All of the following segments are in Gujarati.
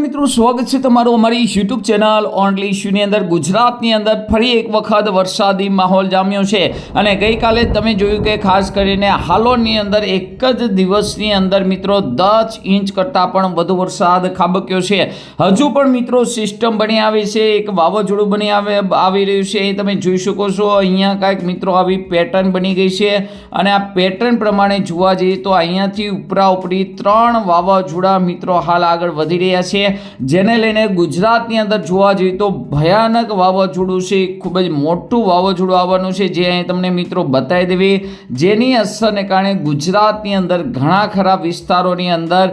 મિત્રો, સ્વાગત છે તમારું અમારી યુટ્યુબ ચેનલ ઓનલી ઇશ્યુની અંદર. ગુજરાતની અંદર ફરી એક વખત વરસાદી માહોલ જામ્યો છે અને ગઈકાલે તમે જોયું કે ખાસ કરીને હાલોની અંદર એક જ દિવસની અંદર મિત્રો, દસ ઇંચ કરતાં પણ વધુ વરસાદ ખાબક્યો છે. હજુ પણ મિત્રો સિસ્ટમ બની આવી છે, એક વાવાઝોડું બની આવે, આવી રહ્યું છે. એ તમે જોઈ શકો છો, અહીંયા કાંઈક મિત્રો આવી પેટર્ન બની ગઈ છે અને આ પેટર્ન પ્રમાણે જોવા જઈએ તો અહીંયાથી ઉપરા ઉપરી ત્રણ વાવાઝોડા મિત્રો હાલ આગળ વધી રહ્યા છે. જેને લઈને ગુજરાતની અંદર જોવા જઈએ તો ભયાનક વાવાઝોડું છે, ખૂબ જ મોટું વાવાઝોડું આવવાનું છે, જે અહીં તમને મિત્રો બતાવી દેવી. જેની અસરને કારણે ગુજરાતની અંદર ઘણા ખરા વિસ્તારોની અંદર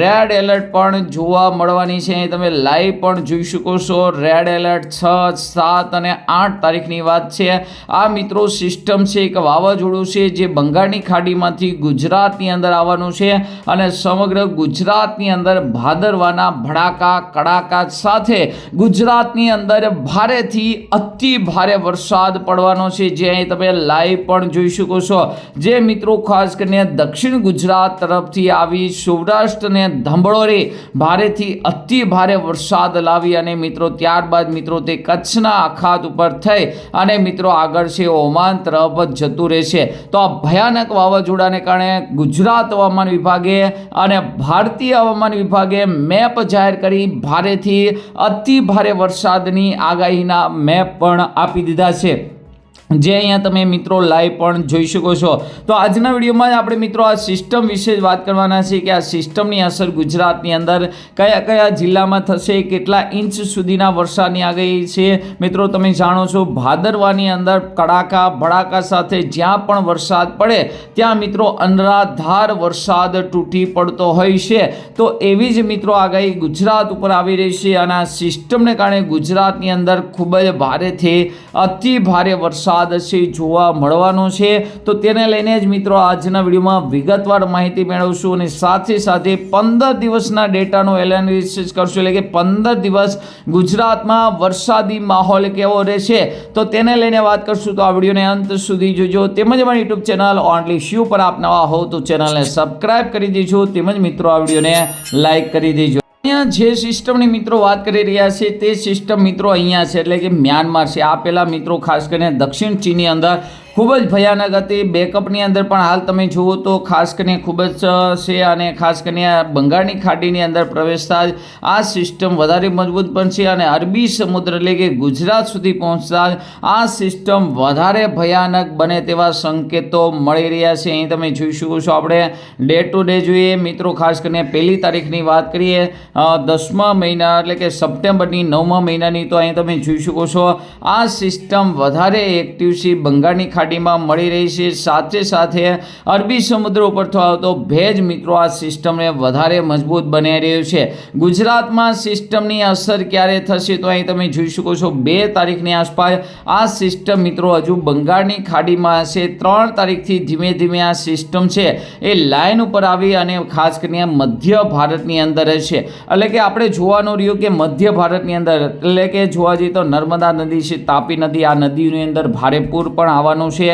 રેડ એલર્ટ પણ જોવા મળવાની છે. અહીં તમે લાઈવ પણ જોઈ શકો છો. રેડ એલર્ટ છ, સાત અને આઠ તારીખની વાત છે. આ મિત્રો સિસ્ટમ છે, એક વાવાઝોડું છે, જે બંગાળની ખાડીમાંથી ગુજરાતની અંદર આવવાનું છે અને સમગ્ર ગુજરાતની અંદર ભાદરવાના ભડાકા કડાકા સાથે ગુજરાતની અંદર ભારેથી અતિ ભારે વરસાદ પડવાનો છે. જે અહીં તમે લાઈવ પણ જોઈ શકો છો. જે મિત્રો ખાસ કરીને દક્ષિણ ગુજરાત તરફથી આવી સૌરાષ્ટ્રને ધંબળોરી ભારેથી અતિ ભારે વરસાદ લાવી અને મિત્રો ત્યારબાદ મિત્રો તે કચ્છના અખાત ઉપર થઈ અને મિત્રો આગળ છે ઓમાન તરફ જતું રહેશે. તો આ ભયાનક વાવાઝોડાને કારણે ગુજરાત હવામાન વિભાગે અને ભારતીય હવામાન વિભાગે મેપ જાહેર કરી ભારેથી અતિ ભારે વરસાદની આગાહીના મેપ પણ આપી દીધા છે. જે અહીંયા તમે મિત્રો લાઈવ પણ જોઈ શકો છો. તો આજના વિડીયોમાં આપણે મિત્રો આ સિસ્ટમ વિશે જ વાત કરવાના છે કે આ સિસ્ટમની અસર ગુજરાતની અંદર કયા કયા જિલ્લામાં થશે, કેટલા ઇંચ સુધીના વરસાદની આગાહી છે. મિત્રો, તમે જાણો છો ભાદરવાની અંદર કડાકા, ભડાકા સાથે જ્યાં પણ વરસાદ પડે, ત્યાં મિત્રો અનરાધાર વરસાદ તૂટી પડતો હોય છે. તો એવી જ મિત્રો આગાહી ગુજરાત ઉપર આવી રહી છે અને આ સિસ્ટમને કારણે ગુજરાતની અંદર ખૂબ જ ભારેથી અતિ ભારે વરસાદ છે, જોવા મળવાનો છે. તો તેને લઈને જ મિત્રો આજના વિડીયોમાં વિગતવાર માહિતી મેળવશું અને સાથે સાથે પંદર દિવસના ડેટાનો એનાલિસિસ કરશું. એટલે કે પંદર દિવસ ગુજરાતમાં વરસાદી માહોલ કેવો રહેશે, તો તેને લઈને વાત કરશું. તો આ વિડીયોને અંત સુધી જોજો. તેમજ અમારી યુટ્યુબ ચેનલ ઓનલી શ્યુ પર આપ નવા હો તો ચેનલને સબસ્ક્રાઇબ કરી દેજો. તેમજ મિત્રો આ વિડીયોને લાઈક કરી દેજો. અહીંયા જે સિસ્ટમની મિત્રો વાત કરી રહ્યા છે તે સિસ્ટમ મિત્રો અહીંયા છે, એટલે કે મ્યાનમાર છે. આ પહેલાં મિત્રો ખાસ કરીને દક્ષિણ ચીનની અંદર ખૂબ જ ભયાનક હતી. બેકઅપની અંદર પણ હાલ તમે જુઓ તો ખાસ કરીને ખૂબ જ છે અને ખાસ કરીને આ બંગાળની ખાડીની અંદર પ્રવેશતા જ આ સિસ્ટમ વધારે મજબૂત બનશે અને અરબી સમુદ્ર એટલે કે ગુજરાત સુધી પહોંચતા જ આ સિસ્ટમ વધારે ભયાનક બને તેવા સંકેતો મળી રહ્યા છે. અહીં તમે જોઈ શકો છો આપણે ડે ટુ ડે જોઈએ. મિત્રો, ખાસ કરીને પહેલી તારીખની વાત કરીએ દસમા મહિના એટલે કે સપ્ટેમ્બરની નવમા મહિનાની તો અહીં તમે જોઈ શકો છો આ સિસ્ટમ વધારે એક્ટિવ છે બંગાળની ખાડીમાં મળી રહી છે. સાથે સાથે અરબી સમુદ્ર ઉપરથી આવતો ભેજ મિત્રો આ સિસ્ટમને વધારે મજબૂત બનાવી રહ્યું છે. ગુજરાતમાં સિસ્ટમની અસર ક્યારે થશે તો અહીં તમે જોઈ શકો છો. બે તારીખની આસપાસ આ સિસ્ટમ મિત્રો હજુ બંગાળની ખાડીમાં હશે. ત્રણ તારીખથી ધીમે ધીમે આ સિસ્ટમ છે એ લાઇન ઉપર આવી અને ખાસ કરીને મધ્ય ભારતની અંદર છે એટલે કે આપણે જોવાનું રહ્યું કે મધ્ય ભારતની અંદર, એટલે કે જોવા જઈએ તો નર્મદા નદી છે, તાપી નદી, આ નદીની અંદર ભારે પૂર પણ આવવાનું છે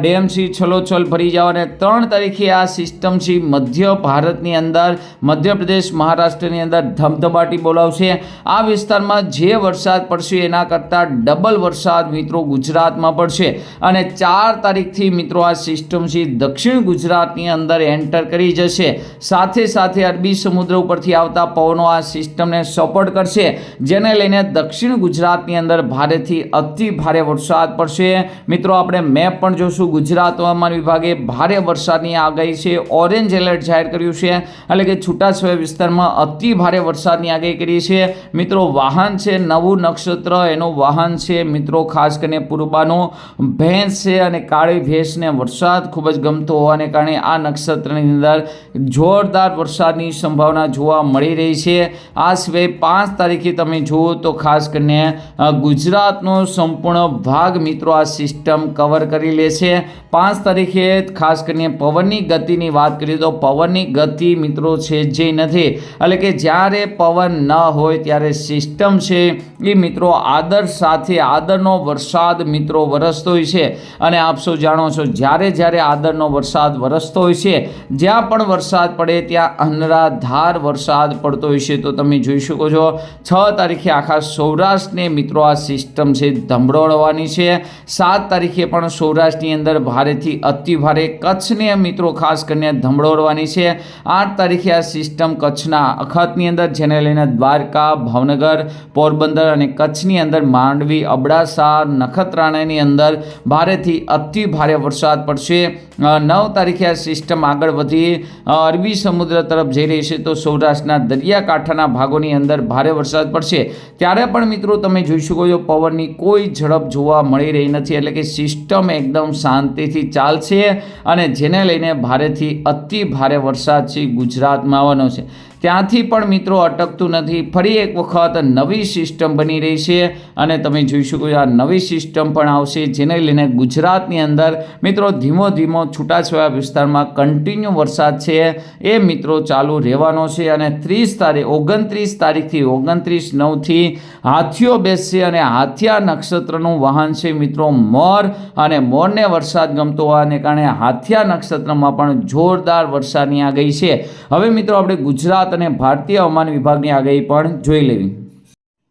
ડેમસી છલોછલ ભરી જાવ અને ત્રણ તારીખે આ સિસ્ટમ છે મધ્ય ભારતની અંદર, મધ્યપ્રદેશ, મહારાષ્ટ્રની અંદર ધમધમાટી બોલાવશે. આ વિસ્તારમાં જે વરસાદ પડશે એના કરતાં ડબલ વરસાદ મિત્રો ગુજરાતમાં પડશે. અને ચાર તારીખથી મિત્રો આ સિસ્ટમ છે દક્ષિણ ગુજરાતની અંદર એન્ટર કરી જશે. સાથે સાથે અરબી સમુદ્ર ઉપરથી આવતા પવનો આ સિસ્ટમને સપોર્ટ કરશે, જેને લઈને દક્ષિણ ગુજરાતની અંદર ભારેથી અતિ ભારે વરસાદ પડશે. મિત્રો, આપણે મેપ પણ જોશું, ગુજરાત હવામાન વિભાગે ભારે વરસાદની આગાહી છે. ઓરેન્જ એલર્ટ જાહેર કર્યું છે. એટલે કે છૂટાછવાયા વિસ્તારમાં અતિ ભારે વરસાદની આગાહી કરી છે. મિત્રો, વાહન છે, નવું નક્ષત્ર, એનું વાહન છે, મિત્રો, ખાસ કરીને પૂર્વબાનું ભેંસ છે અને કાળી ભેંસને વરસાદ ખૂબ જ ગમતો હોવાને કારણે આ નક્ષત્રની અંદર જોરદાર વરસાદની સંભાવના જોવા મળી રહી છે. આ સિવાય પાંચ તારીખે તમે જુઓ તો ખાસ કરીને ગુજરાતનો સંપૂર્ણ ભાગ મિત્રો આ સિસ્ટમ કવર કવર કરી લે છે. પાંચ તારીખે ખાસ કરીને પવનની ગતિની વાત કરીએ તો પવનની ગતિ મિત્રો છે જે નથી. એટલે કે જ્યારે પવન ન હોય ત્યારે સિસ્ટમ છે એ મિત્રો આદર સાથે આદરનો વરસાદ મિત્રો વરસતો હોય છે. અને આપ સૌ જાણો છો જ્યારે જ્યારે આદરનો વરસાદ વરસતો હોય છે, જ્યાં પણ વરસાદ પડે ત્યાં અનરાધાર વરસાદ પડતો હોય છે. તો તમે જોઈ શકો છો, છ તારીખે આખા સૌરાષ્ટ્રને મિત્રો આ સિસ્ટમ છે ધંભળોળવાની છે. સાત તારીખે પણ સૌરાષ્ટ્રની અંદર ભારેથી અતિ ભારે કચ્છને મિત્રો, ખાસ કરીને ધમડોળવાની છે. આઠ તારીખે આ સિસ્ટમ કચ્છના અખાતની અંદર, જેને લઈને દ્વારકા, ભાવનગર, પોરબંદર અને કચ્છની અંદર માંડવી, અબડાસા, નખત્રાણાની અંદર ભારેથી અતિ ભારે વરસાદ પડશે. નવ તારીખે આ સિસ્ટમ આગળ વધી. અરબી સમુદ્ર તરફ જઈ રહી છે તો સૌરાષ્ટ્રના દરિયાકાંઠાના ભાગોની અંદર ભારે વરસાદ પડશે. ત્યારે પણ મિત્રો, તમે જોઈ શકો છો, પવનની કોઈ ઝડપ જોવા મળી રહી નથી. એટલે કે સિસ્ટમ એકદમ શાંતિથી ચાલશે અને જેને લઈને ભારેથી અતિ ભારે વરસાદ છે ગુજરાતમાં આવવાનો છે. ત્યાંથી પણ મિત્રો અટકતું નથી. ફરી એક વખત નવી સિસ્ટમ બની રહી છે અને તમે જોઈ શકો આ નવી સિસ્ટમ પણ આવશે, જેને લઈને ગુજરાતની અંદર મિત્રો ધીમો ધીમો છૂટાછવાયા વિસ્તારમાં કન્ટિન્યુ વરસાદ છે. એ મિત્રો ચાલુ રહેવાનો છે અને ત્રીસ તારીખ, ઓગણત્રીસ તારીખથી ઓગણત્રીસ નવથી હાથીઓ બેસશે અને હાથિયા નક્ષત્રનું વાહન છે મિત્રો મોર. અને મોરને વરસાદ ગમતો હોવાને કારણે હાથિયા નક્ષત્રમાં પણ જોરદાર વરસાદની આ ગઈ છે. હવે મિત્રો આપણે ગુજરાત અને ભારતીય હવામાન વિભાગની આગાહી પણ જોઈ લેવી.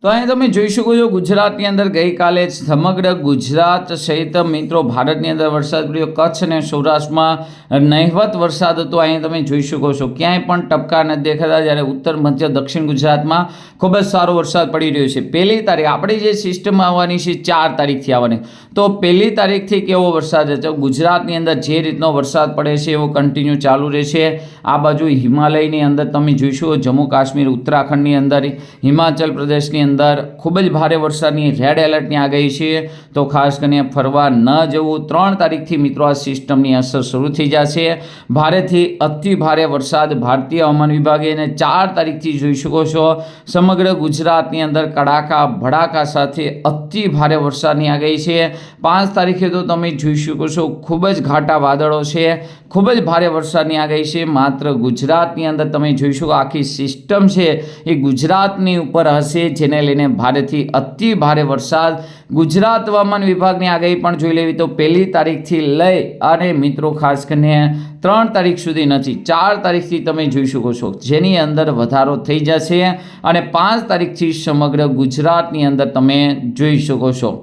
તો અહીંયા તમે જોઈ શકો છો ગુજરાતની અંદર ગઈકાલે સમગ્ર ગુજરાત સહિત મિત્રો ભારતની અંદર વરસાદ પડ્યો. કચ્છ અને સૌરાષ્ટ્રમાં નહિવત વરસાદ હતો. અહીંયા તમે જોઈ શકો છો. ક્યાંય પણ ટપકા નથી દેખાતા. જ્યારે ઉત્તર, મધ્ય, દક્ષિણ ગુજરાતમાં ખૂબ જ સારો વરસાદ પડી રહ્યો છે. પહેલી તારીખ, આપણી જે સિસ્ટમ આવવાની છે, ચાર તારીખથી આવવાની. તો પહેલી તારીખથી કેવો વરસાદ છે ગુજરાતની અંદર જે રીતનો વરસાદ પડે છે, એવો કન્ટિન્યુ ચાલુ રહેશે. આ બાજુ હિમાલયની અંદર તમે જોઈશું જમ્મુ કાશ્મીર, ઉત્તરાખંડની અંદર, હિમાચલ પ્રદેશની અંદર ખૂબ જ ભારે વરસાદની રેડ એલર્ટની આગાહી છે. તો ખાસ કરીને ફરવા ન જવું, ત્રણ તારીખથી મિત્રો આ સિસ્ટમની અસર શરૂ થઈ જશે. ભારેથી અતિ ભારે વરસાદ ભારતીય હવામાન વિભાગે અને ચાર તારીખથી જોઈ શકો છો. સમગ્ર ગુજરાતની અંદર કડાકા, ભડાકા સાથે અતિ ભારે વરસાદની આગાહી છે. પાંચ તારીખે તો તમે જોઈ શકો છો, ખૂબ જ ઘાટા વાદળો છે. ખૂબ જ ભારે વરસાદની આગાહી છે. માત્ર ગુજરાતની અંદર તમે જોઈ શકો આખી સિસ્ટમ છે એ ગુજરાતની ઉપર હશે, જેને લઈને ભારેથી અતિ ભારે વરસાદ. ગુજરાત હવામાન વિભાગની આગાહી પણ જોઈ લેવી તો પહેલી તારીખથી લઈ અને મિત્રો ખાસ કરીને ત્રણ તારીખ સુધી નથી, ચાર તારીખથી તમે જોઈ શકો છો. જેની અંદર વધારો થઈ જશે અને પાંચ તારીખથી સમગ્ર ગુજરાતની અંદર તમે જોઈ શકો છો.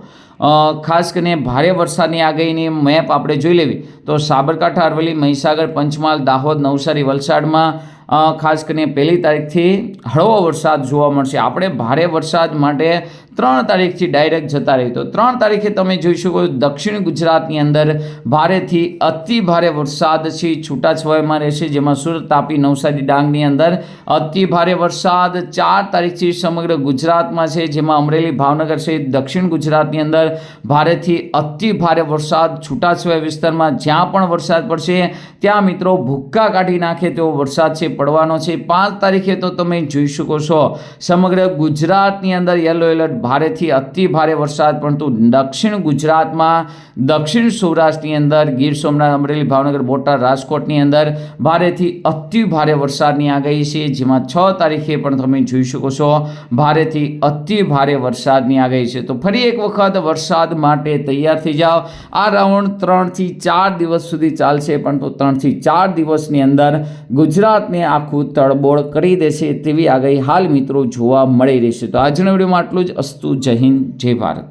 ખાસ કરીને ભારે વરસાદની આગાહીની મેપ આપણે જોઈ લેવી તો સાબરકાંઠા, અરવલ્લી, મહીસાગર, પંચમહાલ, દાહોદ, નવસારી વલસાડમાં ખાસ કરીને પહેલી તારીખથી હળવો વરસાદ જોવા મળશે. આપણે ભારે વરસાદ માટે ત્રણ તારીખથી ડાયરેક્ટ જતા રહી તો ત્રણ તારીખે તમે જોઈ શકો દક્ષિણ ગુજરાતની અંદર ભારેથી અતિ ભારે વરસાદ છે. છૂટાછવાયામાં રહેશે, જેમાં સુરત, તાપી, નવસારી, ડાંગની અંદર અતિ ભારે વરસાદ. ચાર તારીખથી સમગ્ર ગુજરાતમાં છે, જેમાં અમરેલી, ભાવનગર સહિત દક્ષિણ ગુજરાતની અંદર ભારેથી અતિ ભારે વરસાદ, છૂટાછવાયા વિસ્તારમાં જ્યાં પણ વરસાદ પડશે, ત્યાં મિત્રો ભૂક્કા કાઢી નાખે તેવો વરસાદ છે. પડવાનો છે. પાંચ તારીખે તો તમે જોઈ શકો છો, સમગ્ર ગુજરાતની અંદર યલો એલર્ટ ભારેથી અતિ ભારે વરસાદ પડતું દક્ષિણ ગુજરાતમાં, દક્ષિણ સૌરાષ્ટ્રની અંદર, ગીર સોમનાથ, અમરેલી, ભાવનગર, બોટાદ, રાજકોટની અંદર ભારેથી અતિ ભારે વરસાદની આગાહી છે. જેમાં છ તારીખે પણ તમે જોઈ શકો છો, ભારેથી અતિ ભારે વરસાદની આગાહી છે. તો ફરી એક વખત વરસાદ માટે તૈયાર થઈ જાઓ. આ રાઉન્ડ ત્રણથી ચાર દિવસ સુધી ચાલશે પણ તો ત્રણથી ચાર દિવસની અંદર ગુજરાતને આખું તળબોળ કરી દેશે તેવી આગાહી હાલ મિત્રો જોવા મળી રહેશે તો આજના વિડીયોમાં આટલું જ. અસ્તુ જય હિન્દ, જય ભારત.